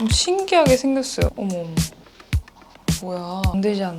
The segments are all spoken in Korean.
좀 신기하게 생겼어요. 어머. 뭐야 안 되잖아.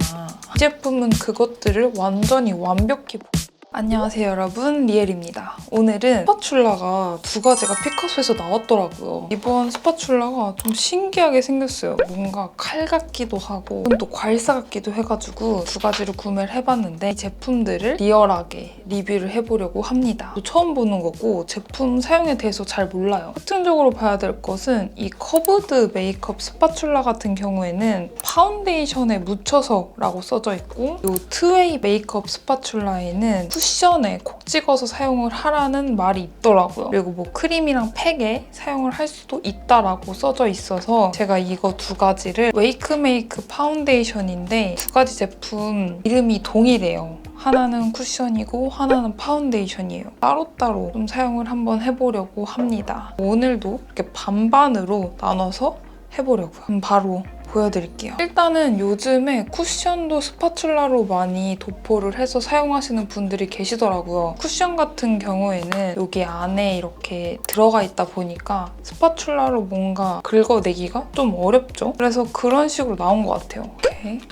이 제품은 그것들을 완전히 완벽히 보- 안녕하세요 여러분 리엘입니다. 오늘은 스파츌라가 두 가지가 피카소에서 나왔더라고요. 이번 스파츌라가 좀 신기하게 생겼어요. 뭔가 칼 같기도 하고 또 괄사 같기도 해가지고 두 가지를 구매를 해봤는데 이 제품들을 리얼하게 리뷰를 해보려고 합니다. 또 처음 보는 거고 제품 사용에 대해서 잘 몰라요. 특징적으로 봐야 될 것은 이 커브드 메이크업 스파츌라 같은 경우에는 파운데이션에 묻혀서 라고 써져 있고 이 트웨이 메이크업 스파츌라에는 쿠션에 콕 찍어서 사용을 하라는 말이 있더라고요. 그리고 뭐 크림이랑 팩에 사용을 할 수도 있다라고 써져 있어서 제가 이거 두 가지를 웨이크메이크 파운데이션인데 두 가지 제품 이름이 동일해요. 하나는 쿠션이고 하나는 파운데이션이에요. 따로따로 좀 사용을 한번 해보려고 합니다. 오늘도 이렇게 반반으로 나눠서 해보려고요. 바로 보여드릴게요. 일단은 요즘에 쿠션도 스파츌라로 많이 도포를 해서 사용하시는 분들이 계시더라고요. 쿠션 같은 경우에는 여기 안에 이렇게 들어가 있다 보니까 스파츌라로 뭔가 긁어내기가 좀 어렵죠? 그래서 그런 식으로 나온 것 같아요.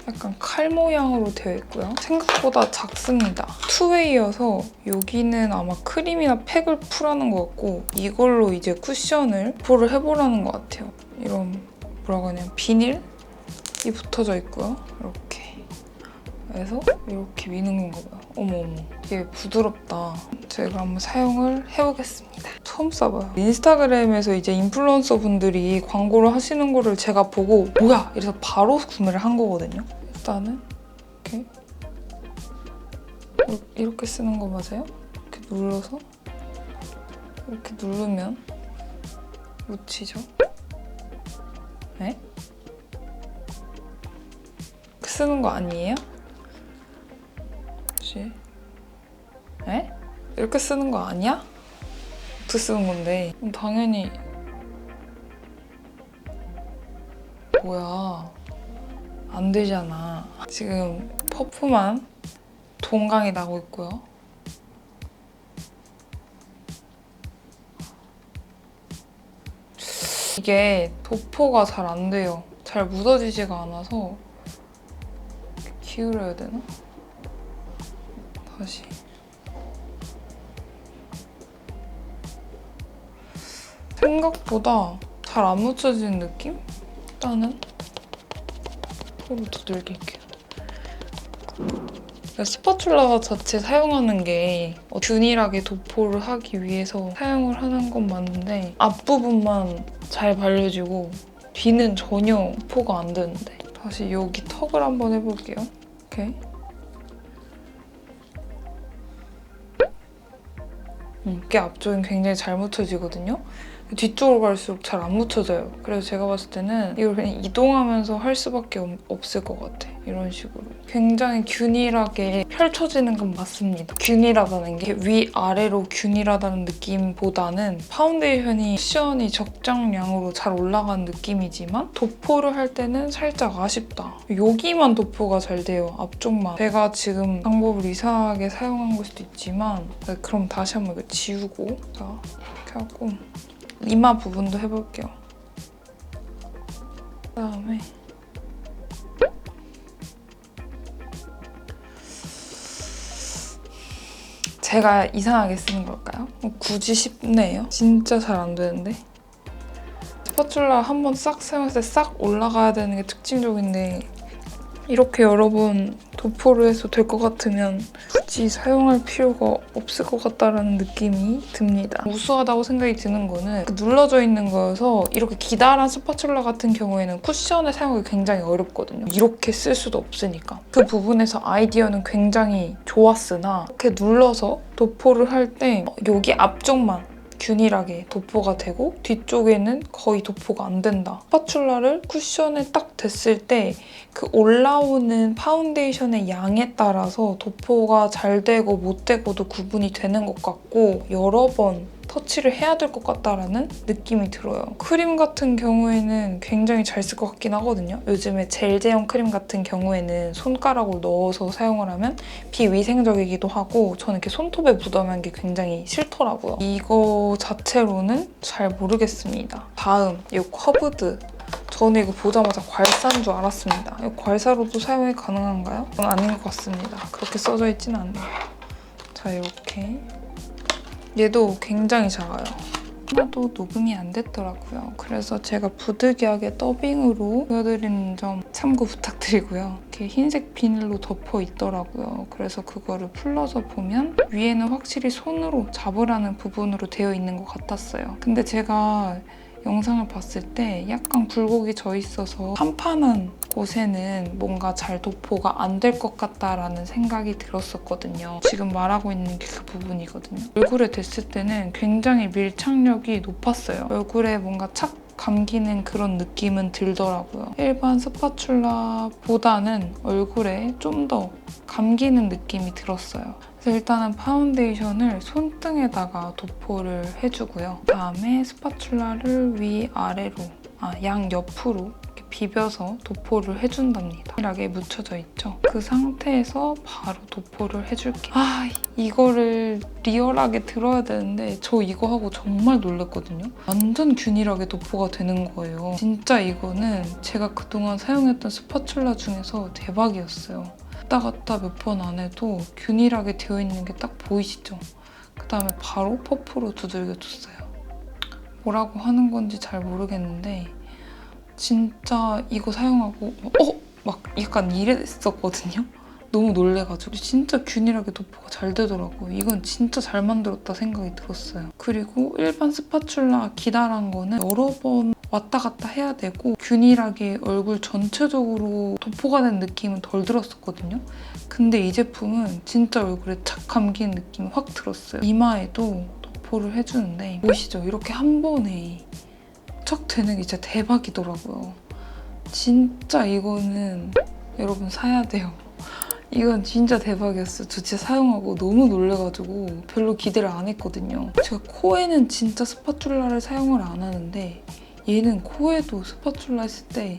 약간 칼 모양으로 되어 있고요. 생각보다 작습니다. 투웨이여서 여기는 아마 크림이나 팩을 풀하는 것 같고 이걸로 이제 쿠션을 도포를 해보라는 것 같아요. 이런 뭐라고 하냐 비닐 이 붙어져 있고요. 이렇게 그래서 이렇게 미는 건가 봐요. 어머 어머 이게 부드럽다. 제가 한번 사용을 해보겠습니다. 처음 써봐요. 인스타그램에서 이제 인플루언서 분들이 광고를 하시는 거를 제가 보고 뭐야 이래서 바로 구매를 한 거거든요. 일단은 이렇게- 이렇게 쓰는 거 맞아요? 이렇게 눌러서 이렇게 누르면 묻히죠. 네? 쓰는 거 아니에요? 혹시? 네? 이렇게 쓰는 거 아니야? 어떻게 쓰는 건데? 당연히 뭐야 안 되잖아 지금 퍼프만 동강이 나고 있고요 이게 도포가 잘 안 돼요. 잘 묻어지지가 않아서 기울여야 되나? 다시. 생각보다 잘 안 묻혀지는 느낌? 일단은 이거부터 늘릴게요. 스파츌라 자체 사용하는 게 어, 균일하게 도포를 하기 위해서 사용을 하는 건 맞는데 앞부분만 잘 발려지고 뒤는 전혀 도포가 안 되는데 다시 여기 턱을 한번 해볼게요. 이렇게 음, 이게 앞쪽은 굉장히 잘 묻혀지거든요. 뒤쪽으로 갈수록 잘 안 묻혀져요. 그래서 제가 봤을 때는 이걸 그냥 이동하면서 할 수밖에 없- 없을 것 같아. 이런 식으로. 굉장히 균일하게 펼쳐지는 건 맞습니다. 균일하다는 게 위아래로 균일하다는 느낌보다는 파운데이션이 쿠션이 적정량으로 잘 올라간 느낌이지만 도포를 할 때는 살짝 아쉽다. 여기만 도포가 잘 돼요. 앞쪽만. 제가 지금 방법을 이상하게 사용한 걸 수도 있지만 네, 그럼 다시 한번 이거 지우고 자 이렇게 하고 이마 부분도 해볼게요. 그다음에 제가 이상하게 쓰는 걸까요? 뭐 굳이 싶네요. 진짜 잘 안 되는데. 스파츌라 한번싹 사용했을 때 싹 올라가야 되는 게 특징적인데 이렇게 여러 번 도포를 해서 될 것 같으면 굳이 사용할 필요가 없을 것 같다라는 느낌이 듭니다. 우수하다고 생각이 드는 거는 그 눌러져 있는 거여서 이렇게 기다란 스파츌라 같은 경우에는 쿠션을 사용하기 굉장히 어렵거든요. 이렇게 쓸 수도 없으니까. 그 부분에서 아이디어는 굉장히 좋았으나 이렇게 눌러서 도포를 할 때 여기 앞쪽만 균일하게 도포가 되고 뒤쪽에는 거의 도포가 안 된다. 스파츌라를 쿠션에 딱 댔을 때 그 올라오는 파운데이션의 양에 따라서 도포가 잘 되고 못 되고도 구분이 되는 것 같고 여러 번 터치를 해야 될 것 같다라는 느낌이 들어요. 크림 같은 경우에는 굉장히 잘 쓸 것 같긴 하거든요. 요즘에 젤 제형 크림 같은 경우에는 손가락으로 넣어서 사용을 하면 비위생적이기도 하고 저는 이렇게 손톱에 묻어난 게 굉장히 싫더라고요. 이거 자체로는 잘 모르겠습니다. 다음 이 커브드 저는 이거 보자마자 괄사인 줄 알았습니다. 이거 괄사로도 사용이 가능한가요? 그건 아닌 것 같습니다. 그렇게 써져 있지는 않네요. 자, 이렇게. 얘도 굉장히 작아요. 하나도 녹음이 안 됐더라고요. 그래서 제가 부득이하게 더빙으로 보여드리는 점 참고 부탁드리고요. 이렇게 흰색 비닐로 덮어 있더라고요. 그래서 그거를 풀러서 보면 위에는 확실히 손으로 잡으라는 부분으로 되어 있는 것 같았어요. 근데 제가 영상을 봤을 때 약간 굴곡이 져 있어서 판판한 곳에는 뭔가 잘 도포가 안 될 것 같다라는 생각이 들었었거든요. 지금 말하고 있는 게 그 부분이거든요. 얼굴에 댔을 때는 굉장히 밀착력이 높았어요. 얼굴에 뭔가 착 감기는 그런 느낌은 들더라고요. 일반 스파츌라보다는 얼굴에 좀 더 감기는 느낌이 들었어요. 그래서 일단은 파운데이션을 손등에다가 도포를 해주고요. 그다음에 스파츌라를 위아래로, 아, 양 옆으로 이렇게 비벼서 도포를 해준답니다. 이렇게 묻혀져 있죠. 그 상태에서 바로 도포를 해줄게요. 아, 이거를 리얼하게 들어야 되는데 저 이거 하고 정말 놀랐거든요. 완전 균일하게 도포가 되는 거예요. 진짜 이거는 제가 그동안 사용했던 스파츌라 중에서 대박이었어요. 왔다 갔다 몇 번 안 해도 균일하게 되어 있는 게 딱 보이시죠? 그 다음에 바로 퍼프로 두들겨줬어요. 뭐라고 하는 건지 잘 모르겠는데 진짜 이거 사용하고 어? 막 약간 이랬었거든요? 너무 놀래가지고 진짜 균일하게 도포가 잘 되더라고요. 이건 진짜 잘 만들었다 생각이 들었어요. 그리고 일반 스파츌라 기다란 거는 여러 번 왔다 갔다 해야 되고 균일하게 얼굴 전체적으로 도포가 된 느낌은 덜 들었었거든요. 근데 이 제품은 진짜 얼굴에 착 감기는 느낌이 확 들었어요. 이마에도 도포를 해주는데 보이시죠? 이렇게 한 번에 척 되는 게 진짜 대박이더라고요. 진짜 이거는 여러분 사야 돼요. 이건 진짜 대박이었어요. 저 진짜 사용하고 너무 놀래가지고 별로 기대를 안 했거든요. 제가 코에는 진짜 스파츌라를 사용을 안 하는데 얘는 코에도 스파츌라 했을 때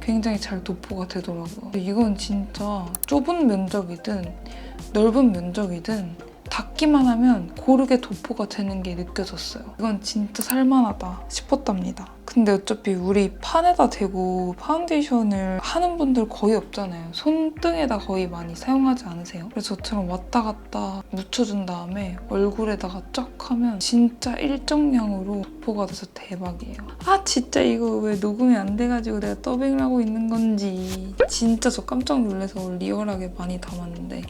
굉장히 잘 도포가 되더라고요. 이건 진짜 좁은 면적이든 넓은 면적이든 닿기만 하면 고르게 도포가 되는 게 느껴졌어요. 이건 진짜 살만하다 싶었답니다. 근데 어차피 우리 판에다 대고 파운데이션을 하는 분들 거의 없잖아요. 손등에다 거의 많이 사용하지 않으세요? 그래서 저처럼 왔다 갔다 묻혀준 다음에 얼굴에다가 쫙 하면 진짜 일정량으로 도포가 돼서 대박이에요. 아 진짜 이거 왜 녹음이 안 돼가지고 내가 더빙을 하고 있는 건지 진짜 저 깜짝 놀라서 리얼하게 많이 담았는데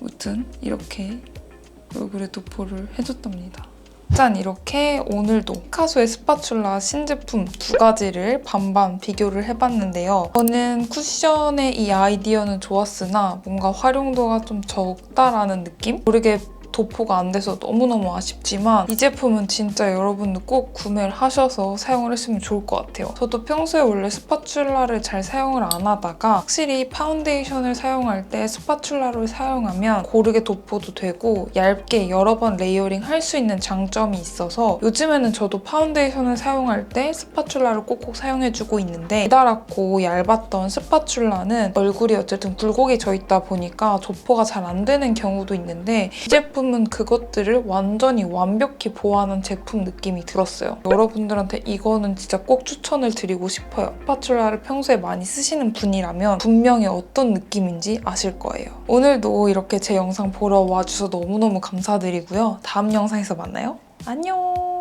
아무튼 이렇게 얼굴에 도포를 해줬답니다. 짠 이렇게 오늘도 피카소의 스파츌라 신제품 두 가지를 반반 비교를 해봤는데요. 저는 쿠션의 이 아이디어는 좋았으나 뭔가 활용도가 좀 적다라는 느낌? 모르게 도포가 안 돼서 너무너무 아쉽지만 이 제품은 진짜 여러분도 꼭 구매를 하셔서 사용을 했으면 좋을 것 같아요. 저도 평소에 원래 스파츌라를 잘 사용을 안 하다가 확실히 파운데이션을 사용할 때 스파츌라를 사용하면 고르게 도포도 되고 얇게 여러 번 레이어링 할 수 있는 장점이 있어서 요즘에는 저도 파운데이션을 사용할 때 스파츌라를 꼭꼭 사용해주고 있는데 기다랗고 얇았던 스파츌라는 얼굴이 어쨌든 굴곡이 져 있다 보니까 도포가 잘 안 되는 경우도 있는데 이 제품은 그것들을 완전히 완벽히 보완한 제품 느낌이 들었어요. 여러분들한테 이거는 진짜 꼭 추천을 드리고 싶어요. 스파츌라를 평소에 많이 쓰시는 분이라면 분명히 어떤 느낌인지 아실 거예요. 오늘도 이렇게 제 영상 보러 와주셔서 너무너무 감사드리고요. 다음 영상에서 만나요. 안녕!